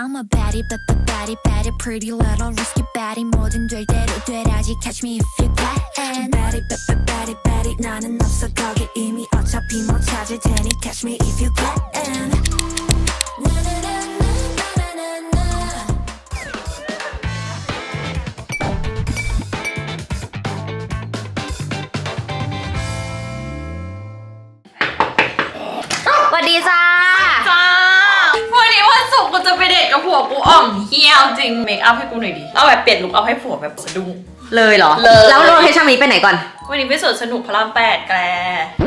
I'm a baddie, but the baddie, baddie, pretty little risky baddie. 뭐든 될 대로 되라지. Catch me if you can. Baddie, but the baddie, baddie. 나는 없어 거기 이미 어차피 못 찾을 테니. Catch me if you can. 나나나나나나나. สวัสดีจ้า จ้า วันนี้วันศุกร์กูจะไปเดทกับผัวกูอ่อมเฮี้ยวจริงเมคอัพให้กูหน่อยดิเอาแบบเปลี่ยนลุคเอาให้ผัวแบบสะดุ้ง เลยเหรอ เลย แล้วโลเคชั่นนี้ไปไหนก่อน วันนี้ไปสวนสนุกพระรามแปดแกล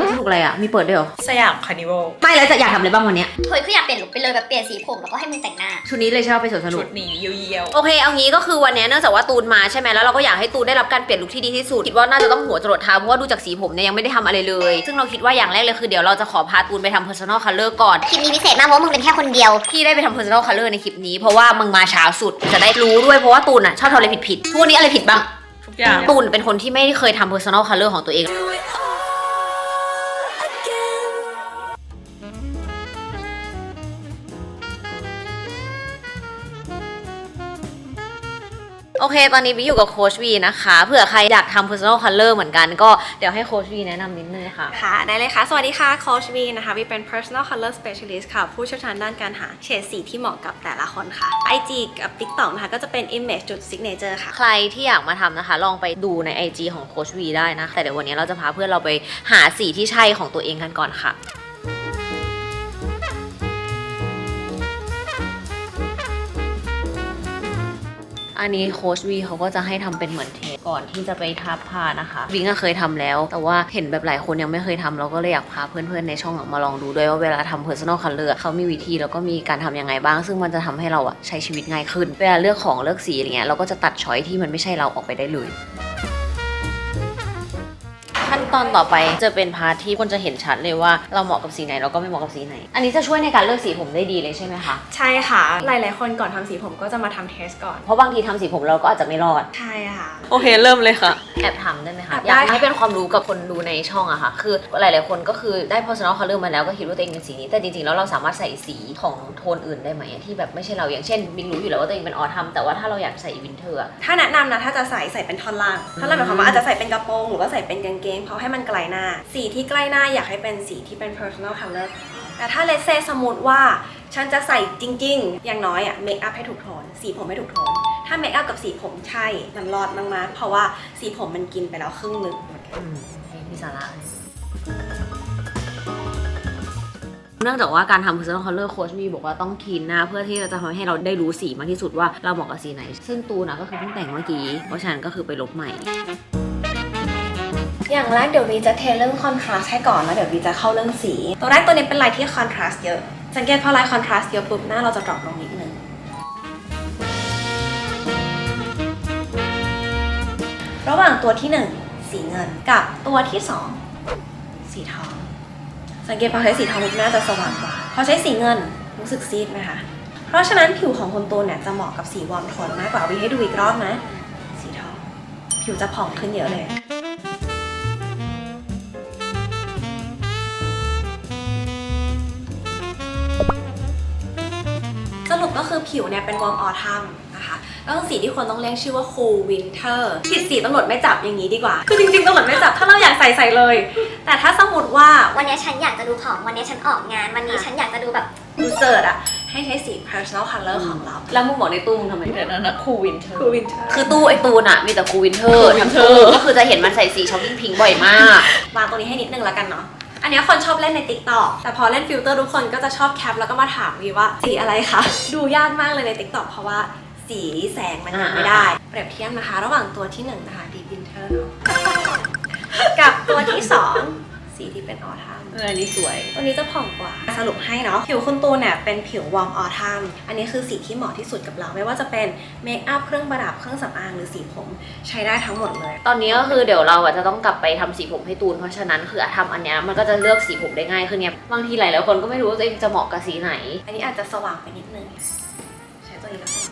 สนุ กอะไรอะ มีเปิดด้วยเหรอ สยามคาร์นิวัลไม่แล้วจะอยากทำอะไรบ้างวันเนี้ยเฮ้ยคืออยากเปลี่ยนลุคไปเลยแบบเปลี่ยนสีผมแล้วก็ให้มึงแต่งหน้า ชุดนี้เลยใช่ไหมไปสวนสนุชุก ดนี้เยี่ยวโอเค เอางี้ก็คือวันเนี้ยเนื่องจากว่าตูนมาใช่ไหมแล้วเราก็อยากให้ตูนได้รับการเปลี่ยนลุคที่ดีที่สุด คิดว่าน่าจะต้องหัวจรดเท้าเพราะว่าดูจากสีผมเนี่ยยังไม่ได้ทำอะไรเลย ซึ่งเราคิดว่าอย่างแรกเลยคือเดี๋ยวเราจะขอพาตูนไปทำ personal color ก่อน คลิปนี้พิเศษมากเพราะว่ามึงเป็นแค่คนเดียวที่ได้ไปทำ personal color ในคลิปนี้เพราะว่ามึงมาเช้าสุดจะได้รู้ด้วยเพราะว่าตูนอะชอบทำอะไรผิดๆทุกวันนี้อะไรผิดบ้าง ๆทุกอย่าง ตูนเป็นคนที่ไม่เคยทำ personal color ของตัวเอง โอเค ตอนนี้วิอยู่กับโคชวีนะคะเผื่อใครอยากทำ personal color เหมือนกัน ก็เดี๋ยวให้โคชวีแนะนำนิดนึงค่ะ ค่ะ ได้เลยค่ะ สวัสดีค่ะโคชวีนะคะวีเป็น personal color specialist ค่ะ ผู้เชี่ยวชาญด้านการหาเฉดสีที่เหมาะกับแต่ละคนค่ะ IG กับ TikTok นะคะก็จะเป็น image จุด signature ค่ะ ใครที่อยากมาทำนะคะ ลองไปดูใน IG ของโคชวีได้นะ แต่เดี๋ยววันนี้เราจะพาเพื่อนเราไปหาสีที่ใช่ของตัวเองกันก่อนค่ะ อันนี้โค้ชวีเขาก็จะให้ทำเป็นเหมือนเทปก่อนที่จะไปทับผ้านะคะวิงก็เคยทำแล้ว แต่ว่าเห็นแบบหลายคนยังไม่เคยทำเราก็เลยอยากพาเพื่อนๆในช่องมาลองดูด้วยว่าเวลาทำ personal color เขามีวิธีแล้วก็มีการทำยังไงบ้าง ซึ่งมันจะทำให้เราอะใช้ชีวิตง่ายขึ้น เวลาเลือกของเลือกสีอะไรเงี้ยเราก็จะตัดช้อยที่มันไม่ใช่เราออกไปได้เลย ตอนต่อไปจะเป็นพาร์ทที่คนจะเห็นชัดเลยว่าเราเหมาะกับสีไหนเราก็ไม่เหมาะกับสีไหน อันนี้จะช่วยในการเลือกสีผมได้ดีเลยใช่ไหมคะใช่ค่ะ หลาย ๆ คนก่อนทำสีผมก็จะมาทำเทสก่อน เพราะบางทีทำสีผมเราก็อาจจะไม่รอด ใช่ค่ะ โอเคเริ่มเลยค่ะ แอบทำได้ไหมคะแอบอยากได้ให้เป็นความรู้กับคนดูในช่องอะค่ะ คือหลายๆคนก็คือได้ personal color มาแล้วก็คิดว่าตัวเองเป็นสีนี้ แต่จริงๆแล้วเราสามารถใส่สีของโทนอื่นได้ไหมที่แบบไม่ใช่เราอย่างเช่นบิงรู้อยู่แล้วว่าตัวเองเป็นออทัมแต่ว่าถ้าเราอยากใส่วินเทอร์ ถ้าแนะนำนะถ้าจะใส่ใส่เป็นท่อนล่างท่อนล่างหมายความว่าอาจจะใส่เป็นกระโปรงหรือว่าใส่เป็นกางเกงเพราะให้มันไกลหน้า สีที่ใกล้หน้าอยากให้เป็นสีที่เป็น personal color แต่ถ้าเลเซสมมติว่าฉันจะใส่จริง ๆ อย่างน้อยอะเมคอัพให้ถูกโทน สีผมให้ถูกโทน ถ้าเมคอัพกับสีผมใช่ มันรอดมากๆ เพราะว่าสีผมมันกินไปแล้วครึ่งหนึ่งอืมให้พี่สาระเนื่องจากว่าการทำ personal color coach มีบอกว่าต้องทีนหน้าเพื่อที่จะทำให้เราได้รู้สีมากที่สุดว่าเราเหมาะกับสีไหน ซึ่งตูนนะก็คือเพิ่งแต่งเมื่อกี้ เพราะฉะนั้นก็คือไปลบใหม่ อย่างแรกเดี๋ยววีจะเทเรื่องคอนทราสต์ให้ก่อนแล้วเดี๋ยววีจะเข้าเรื่องสีตัวแรกตัวนี้เป็นลายที่คอนทราสต์เยอะ สังเกตพอลายคอนทราสต์เยอะปุ๊บหน้าเราจะดรอปลงนิดนึงระหว่างตัวที่ 1 สีเงินกับตัวที่ 2 สีทอง สังเกตพอใช้สีทองปุ๊บหน้าจะสว่างกว่าพอใช้สีเงินรู้สึกซีดไหมคะเพราะฉะนั้นผิวของคนตูนเนี่ยจะเหมาะกับสีวอร์มโทนมากกว่าวีให้ดูอีกรอบนะ สีทอง ผิวจะผ่องขึ้นเยอะเลย ก็คือผิวเนี่ยเป็นวอร์มออทัมนะคะแล้วสีที่ควรต้องเรียกชื่อว่า cool winter ผิดสีตำรวจไม่จับอย่างนี้ดีกว่า คือจริงๆตำรวจไม่จับถ้าเราอยากใส่ใส่เลย แต่ถ้าสมมติว่าวันนี้ฉันอยากจะดูผอมวันนี้ฉันออกงาน วันนี้ฉันอยากจะดูแบบดูเจิดอะให้ใช้สี personal color ของเรา แล้วมึงบอกในตู้มึงทำไมเดี๋ยวนั้นนะคูวินเทอร์ cool winter คือตู้ไอตูนอะมีแต่คูวินเทอร์ Cool ทั้ง Winter ตู้ก็คือจะเห็นมันใส่สีช็อปปิ้งพิงบ่อยมาก วางตรงนี้ให้นิดนึงแล้วกันเนาะ อันเนี้ยคนชอบเล่นใน TikTok แต่พอเล่นฟิลเตอร์ทุกคนก็จะชอบแคปแล้วก็มาถามวีว่าสีอะไรคะ ดูยากมากเลยใน TikTok เพราะว่าสีแสงมันยังไม่ได้ เปรียบเทียบนะคะ ระหว่างตัวที่หนึ่งนะคะ Deep Winter เนาะกับตัวที่สอง สีที่เป็นออทัมเอออันนี้สวยตัวนี้จะผ่องกว่าสรุปให้เนาะผิวคุณตูนเนี่ยเป็นผิววอร์มออทัมอันนี้คือสีที่เหมาะที่สุดกับเรา ไม่ว่าจะเป็นเมคอัพเครื่องประดับเครื่องสำอางหรือสีผมใช้ได้ทั้งหมดเลย ตอนนี้ก็คือเดี๋ยวเราอะจะต้องกลับไปทำสีผมให้ตูน เพราะฉะนั้นคือทำอันเนี้ยมันก็จะเลือกสีผมได้ง่ายขึ้นเนี่ยบางทีหลายๆคนก็ไม่รู้ว่าตัวเองจะเหมาะกับสีไหน อันนี้อาจจะสว่างไปนิดนึงใช้ตัวนี้แล้วสว่างกว่า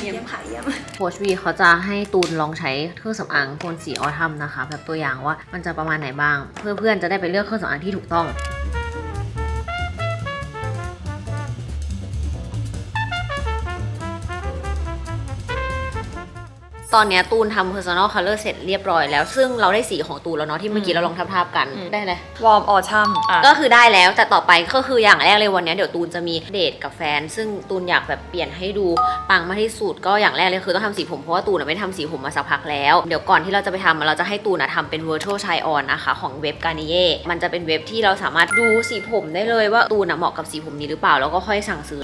เยี่เยี่ยมยมค่ะเยี่ยมโคชวีเขาจะให้ตูนลองใช้เครื่องสำอางโทนสีออทัมนะคะ แบบตัวอย่างว่ามันจะประมาณไหนบ้าง เพื่อเพื่อนจะได้ไปเลือกเครื่องสำอางที่ถูกต้อง ตอนเนี้ยตูนทำ personal color เสร็จเรียบร้อยแล้ว ซึ่งเราได้สีของตูนแล้วเนาะที่เมื่อกี้เราลองทับๆกันอืม ได้เลย วอร์มออชัมอะ ก็คือได้แล้วแต่ต่อไปก็คืออย่างแรกเลยวันเนี้ยเดี๋ยวตูนจะมีเดทกับแฟน ซึ่งตูนอยากแบบเปลี่ยนให้ดูปังมากที่สุดก็อย่างแรกเลยคือต้องทำสีผมเพราะว่าตูนอะไม่ทำสีผมมาสักพักแล้ว เดี๋ยวก่อนที่เราจะไปทำอะเราจะให้ตูนอะทำเป็น virtual try on นะคะของเว็บ Garnier มันจะเป็นเว็บที่เราสามารถดูสีผมได้เลยว่าตูนอะเหมาะกับสีผมนี้หรือเปล่าแล้วก็ค่อยสั่งซื้อ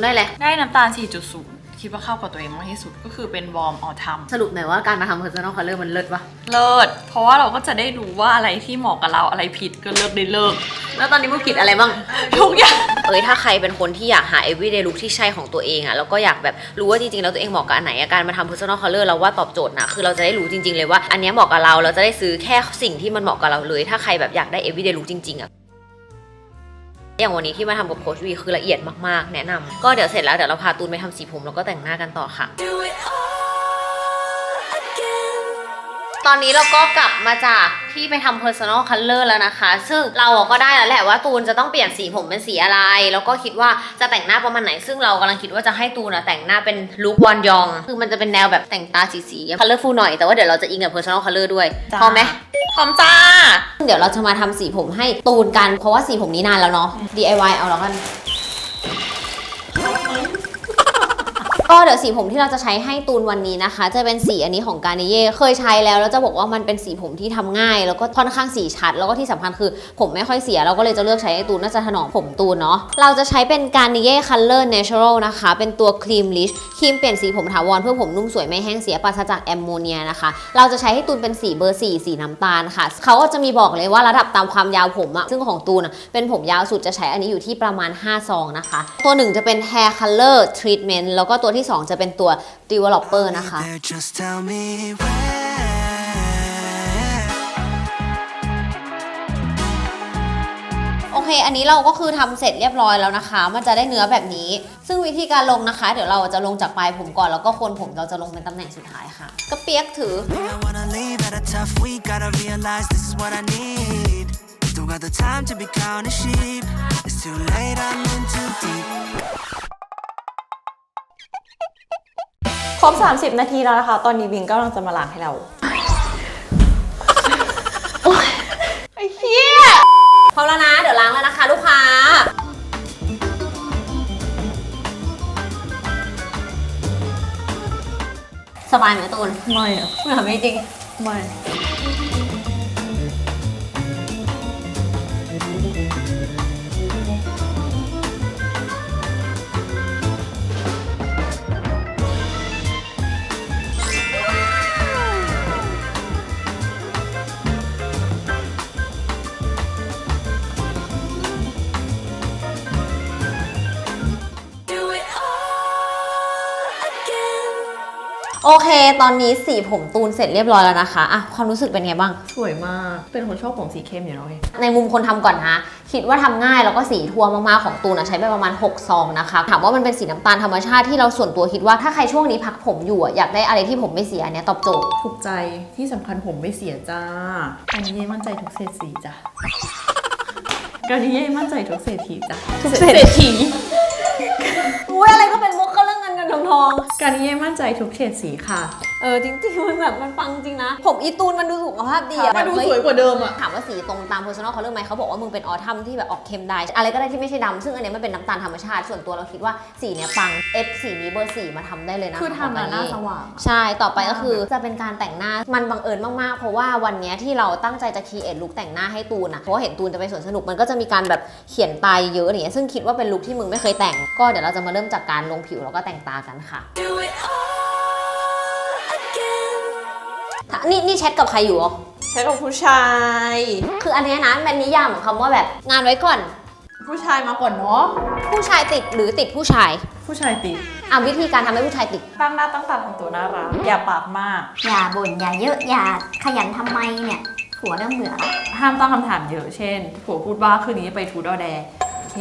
สรุปตูนได้เลย ได้น้ำตาล 4.0 คิดว่าเข้ากับตัวเองมากที่สุดก็คือเป็นวอร์มออทัมสรุปหน่อยว่าการมาทำ personal color มันเลิศปะเลิศเพราะว่าเราก็จะได้รู้ว่าอะไรที่เหมาะกับเราอะไรผิดก็เลิกได้เลิก แล้วตอนนี้มึงผิดอะไรบ้าง ทุกอย่าง เอ้ยถ้าใครเป็นคนที่อยากหา everyday look ที่ใช่ของตัวเองอะแล้วก็อยากแบบรู้ว่าจริงๆแล้วตัวเองเหมาะกับอันไหนอะการมาทำ personal color เราว่าตอบโจทย์นะคือเราจะได้รู้จริง ๆ เลยว่าอันเนี้ยเหมาะกับเราเราจะได้ซื้อแค่สิ่งที่มันเหมาะกับเราเลย ถ้าใครแบบอยากได้ everyday look จริงๆอะ อย่างวันนี้ที่มาทำกับโคชวีคือละเอียดมากๆ แนะนำก็เดี๋ยวเสร็จแล้วเดี๋ยวเราพาตูนไปทำสีผมแล้วก็แต่งหน้ากันต่อค่ะ ตอนนี้เราก็กลับมาจากที่ไปทำ personal color แล้วนะคะ ซึ่งเราอะก็ได้แล้วแหละว่าตูนจะต้องเปลี่ยนสีผมเป็นสีอะไร แล้วก็คิดว่าจะแต่งหน้าประมาณไหน ซึ่งเรากำลังคิดว่าจะให้ตูนอะแต่งหน้าเป็นลุควอนยอง คือมันจะเป็นแนวแบบแต่งตาสีๆ colorful หน่อย แต่ว่าเดี๋ยวเราจะอิงกับ personal color ด้วยจ้าพร้อมไหมพร้อมจ้า เดี๋ยวเราจะมาทำสีผมให้ตูนกัน เพราะว่าสีผมนี้นานแล้วเนาะ DIY เอาแล้วกัน ก็เดี๋ยวสีผมที่เราจะใช้ให้ตูนวันนี้นะคะ จะเป็นสีอันนี้ของการนิเย่เคยใช้แล้วแล้วจะบอกว่ามันเป็นสีผมที่ทำง่าย แล้วก็ค่อนข้างสีชัด แล้วก็ที่สำคัญคือผมไม่ค่อยเสีย เราก็เลยจะเลือกใช้ให้ตูนน่าจะถนอมผมตูนเนาะเราจะใช้เป็นการนิเย่คัลเลอร์เนเชอรัลนะคะ เป็นตัวครีมลิชครีมเปลี่ยนสีผมถาวรเพื่อผมนุ่มสวยไม่แห้งเสียปราศจากแอมโมเนียนะคะ เราจะใช้ให้ตูนเป็นสีเบอร์สี่สีน้ำตาลค่ะเขาก็จะมีบอกเลยว่าระดับตามความยาวผมอะซึ่งของตูนอะเป็นผมยาวสุดจะใช้อันนี้อยู่ที่ประมาณ5ซองนะคะ ตัวหนึ่งจะเป็น hair color treatment แล้วก็ตัวที่2 จะเป็นตัว developer นะคะ There, just tell me where. โอเค อันนี้เราก็คือทำเสร็จเรียบร้อยแล้วนะคะ มันจะได้เนื้อแบบนี้ ซึ่งวิธีการลงนะคะ เดี๋ยวเราจะลงจากปลายผมก่อน แล้วก็โคนผมเราจะลงเป็นตำแหน่งสุดท้ายค่ะ ก็เปียกถือ Think I wanna leave at a tough week. Gotta realize this is what I need. Don't got the time to be counting sheep. It's too late, I'm in too deep. ครบ 30 นาทีแล้วนะคะ ตอนนี้วิงก็กำลังจะมาล้างให้เราไอ้เหี้ยพร้อมแล้วนะ เดี๋ยวล้างแล้วนะคะลูกค้า สบายไหมตูนไม่อะไม่จริง ไม่ โอเค ตอนนี้สีผมตูนเสร็จเรียบร้อยแล้วนะคะอะความรู้สึกเป็นไงบ้าง สวยมาก เป็นคนชอบผมสีเข้มอยู่แล้วเองในมุมคนทำก่อนนะคิดว่าทำง่ายแล้วก็สีทั่วมากๆของตูนนะใช้ไปประมาณ 6 ซองนะคะ ถามว่ามันเป็นสีน้ำตาลธรรมชาติที่เราส่วนตัวคิดว่าถ้าใครช่วงนี้พักผมอยู่อะอยากได้อะไรที่ผมไม่เสียอันเนี้ยตอบโจทย์ถูกใจที่สำคัญผมไม่เสียจ้าการนิเย่มั่นใจทุกเศษสีจ้ะการนิเย่มั่นใจทุกเศรษฐีจ้ะทุกเศรษฐี ทอง การนี้ย่มั่นใจทุกเฉดสีค่ะ เออจริงๆ มันแบบมันฟังจริงนะ ผมอีตูนมันดูสุขภาพดีอะมาดูแบบเฮ้สวยกว่าเดิมอะถามว่าสีตรงตาม personal color ไหมเขาบอกว่ามึงเป็นออทัมที่แบบออกเข้มได้ อะไรก็ได้ที่ไม่ใช่ดำซึ่งอันเนี้ยมันเป็นน้ำตาลธรรมชาติ ส่วนตัวเราคิดว่าสีเนี้ยปัง F สีนี้เบอร์สี่มาทำได้เลยนะคือทำขอะองหน้า Garnier สว่าง ใช่ ต่อไปก็คือจะเป็นการแต่งหน้า มันบังเอิญมากๆ เพราะว่าวันเนี้ยที่เราตั้งใจจะคีเอทลุคแต่งหน้าให้ตูนอะเพราะว่าเห็นตูนจะไปสวนสนุกมันก็จะมีการแบบเขียนตายเยอะอย่างเงี้ยซึ่งคิดว่าเป็นลุคที่มึงไม่เคยแต่ง ก็เดี๋ยวเราจะมาเริ่มจากการลงผิวแล้วก็แต่งตากันค่ะ Do it all นี่นี่แชทกับใครอยู่อ๋อใช้กับผู้ชาย คืออันเนี้ยนะมันนิยามของคำว่าแบบงานไว้ก่อน ผู้ชายมาก่อนเนาะผู้ชายติดหรือติดผู้ชายผู้ชายติดอะวิธีการทำให้ผู้ชายติด ตั้งหน้าตั้งตาทำตัวน่ารักอย่าปากมาก อย่าบ่นอย่าเยอะอย่าขยันทำไมเนี่ยผัวเริ่มเบื่อแล้วห้ามตั้งคำถามเยอะเช่นผัวพูดว่าคืนนี้จะไปทูดอแดโอ เค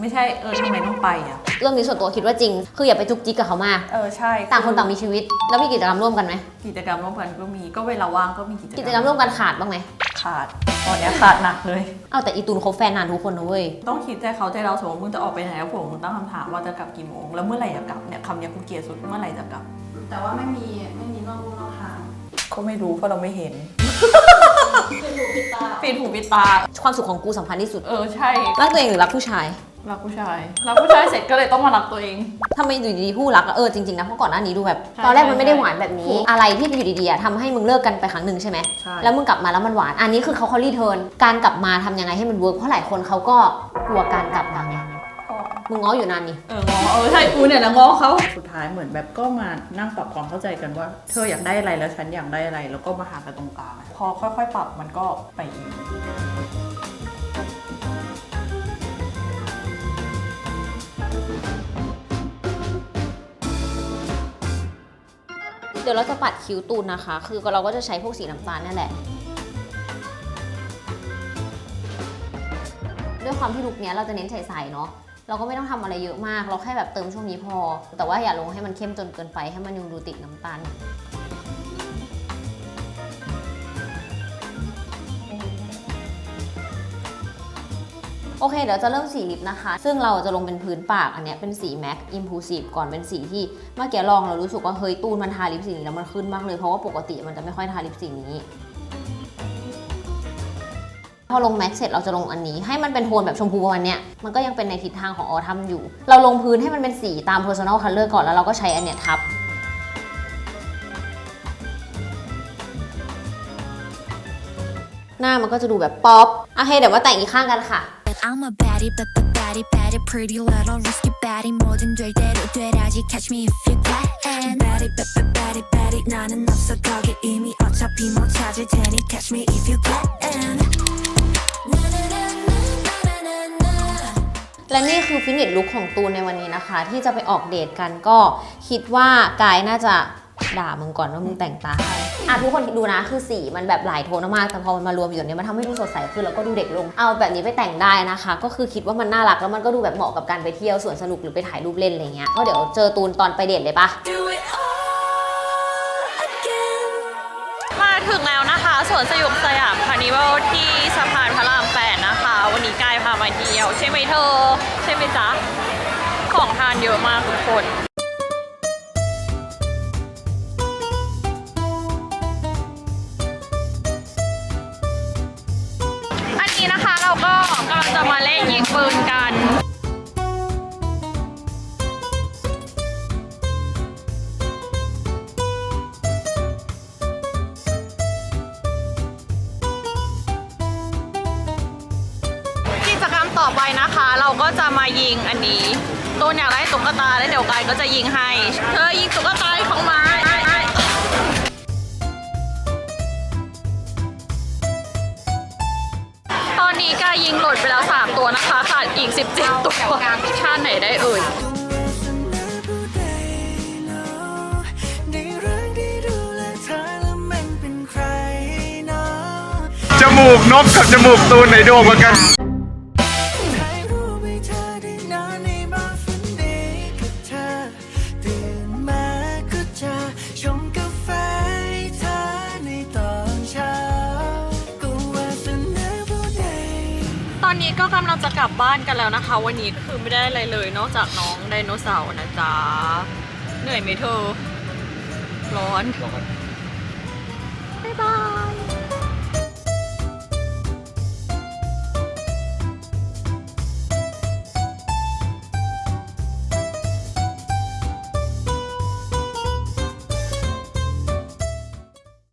ไม่ใช่เออทำไมต้องไปอะ เรื่องนี้ส่วนตัวคิดว่าจริง คืออย่าไปจุกจิกกับเขามาก เออใช่ต่างคนต่างมีชีวิต แล้วมีกิจกรรมร่วมกันไหม กิจกรรมร่วมกันก็มีก็เวลาว่างก็มีกิจกรรมกิจกรรมร่วมกันขาดบ้างไหมขาดตอนเนี้ยขาดหนักเลย เอาแต่อีตูนคบแฟนนานทุกคนนะเว้ย ต้องคิดใจเขาใจเราสมมติมึงจะออกไปไหนแล้วผมมึงตั้งคำถามว่าจะกลับกี่โมง แล้วเมื่อไหร่จะกลับเนี่ยคำเนี้ยกูเกลียดสุดเมื่อไหร่จะกลับ แต่ว่าไม่มีไม่มีนอกลู่นอกทางก็ไม่รู้เพราะเราไม่เห็น ปิดหูปิดตา ความสุขของกูสำคัญที่สุด เออใช่ รักตัวเองหรือรักผู้ชาย รักผู้ชาย รักผู้ชายเสร็จก็เลยต้องมารักตัวเองทำไมอยู่ดีๆผู้รักอะเออจริงๆนะเพราะก่อนหน้านี้ดูแบบ ใช่ตอนแรกมันไม่ได้ใช่หวานแบบนี้ถูกอะไรที่อยู่ดีๆอะทำให้มึงเลิกกันไปครั้งหนึ่งใช่ไหม ใช่ แล้วมึงกลับมาแล้วมันหวาน อันนี้คือเขาเขารีเทิร์น การกลับมาทำยังไงให้มันเวิร์กเพราะหลายคนเขาก็กลัวการกลับมาไง มึงง้ออยู่นานนี่เอองอเออใช่กูเนี่ยนะง้อเขาสุดท้ายเหมือนแบบก็มานั่งปรับความเข้าใจกันว่า เธออยากได้อะไรแล้วฉันอยากได้อะไรแล้วก็มาหากันตรงกลางพอค่อยๆ ปรับมันก็ไปเองเดี๋ยวเราจะปัดคิ้วตูนนะคะ คือเราก็จะใช้พวกสีน้ำตาลนั่นแหละ ด้วยความที่ลุคเนี้ยเราจะเน้นใสๆเนาะ เราก็ไม่ต้องทำอะไรเยอะมาก เราแค่แบบเติมช่วงนี้พอ แต่ว่าอย่าลงให้มันเข้มจนเกินไปให้มันยังดูติดน้ำตาลโอเค เดี๋ยวจะเริ่มสีลิปนะคะ ซึ่งเราจะลงเป็นพื้นปากอันนี้เป็นสี MAC Impulsive ก่อนเป็นสีที่เมื่อกี้ลองเรารู้สึกว่าเฮ้ยตูนมันทาลิปสีนี้แล้วมันขึ้นมากเลยเพราะว่าปกติมันจะไม่ค่อยทาลิปสีนี้ พอลงแม็กเสร็จเราจะลงอันนี้ ให้มันเป็นโทนแบบชมพูประมาณเนี้ยมันก็ยังเป็นในทิศทางของออทัมอยู่ เราลงพื้นให้มันเป็นสีตาม personal color ก่อนแล้วเราก็ใช้อันเนี้ยทับ หน้ามันก็จะดูแบบป๊อปโอเคเดี๋ยวมาแต่งอีกข้างกันค่ะ But I'm a baddie, but the baddie, baddie, pretty little risky baddie. 뭐든 될 대로 되라지. Catch me if you can. Baddie, but but baddie, baddie. 나는 없어 거기 이미 어차피 못 찾을 테니. Catch me if you can. และนี่คือฟินิชลุคของตูนในวันนี้นะคะ ที่จะไปออกเดทกันก็คิดว่ากายน่าจะด่ามึงก่อนว่ามึงแต่งตาให้อะทุกคนดูนะคือสีมันแบบหลายโทนมากแต่พอมันมารวมอยู่เนี่ยมันทำให้ดูสดใสขึ้นแล้วก็ดูเด็กลง เอาแบบนี้ไปแต่งได้นะคะ ก็คือคิดว่ามันน่ารักแล้วมันก็ดูแบบเหมาะกับการไปเที่ยวสวนสนุกหรือไปถ่ายรูปเล่นอะไรเงี้ยก็เดี๋ยวเจอตูนตอนไปเดทเลยปะ Do it all again. มาถึงแล้วนะคะสวนสยุกสยามคาร์นิวัลที่สะพานพระรามแปดนะคะ วันนี้กายพามาเที่ยว ใช่ไหมเธอ ใช่ไหมจ๊ะ ของทานเยอะมากทุกคน นะคะ เราก็จะมายิงอันนี้ตูนอยากได้ตุ๊กตาแล้วเดี๋ยวกายก็จะยิงให้ เธอยิงตุ๊กตาให้เขามาตอนนี้กายยิงหล่นไปแล้ว 3 ตัวนะคะขาดอีก 17 ตัวชาติไหนได้เอ่ยจมูกนกกับจมูกตูนไหนโด่งกว่ากัน อนนี้ก็กำลังจะกลับบ้านกันแล้วนะคะ วันนี้ก็คือไม่ได้อะไรเลย นอกจากน้องไดโนเสาร์นะจ๊ะ เหนื่อยไหมเธอ ร้อน บ๊ายบาย